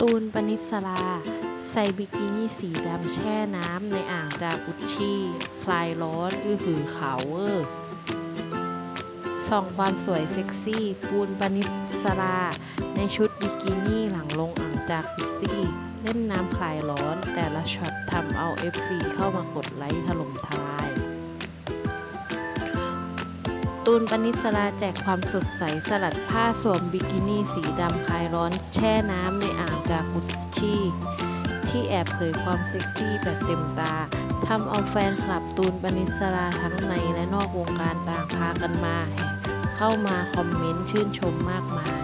ตูนปนิสลาใส่บิกินี่สีดำแช่น้ำในอ่างจากุชชี่ คลายร้อนอื้อหือขาวเวอร์ส่องความสวยเซ็กซี่ ปูนปนิสลาในชุดบิกินี่หลังลงอ่างจากุชชี่ เล่นน้ำคลายร้อนแต่ละช็อตทำเอา FC เข้ามากดไลค์ถล่มท ตูนปนิสลาแจกความสดใสสลัดผ้าสวมบิกินี่สีดำคลายร้อนแช่น้ำในอ่างจากุชชี่ที่แอบเผยความเซ็กซี่แบบเต็มตาทำเอาแฟนคลับตูนปนิสลาทั้งในและนอกวงการต่างพากันมา เข้ามาคอมเมนต์ชื่นชมมากมาย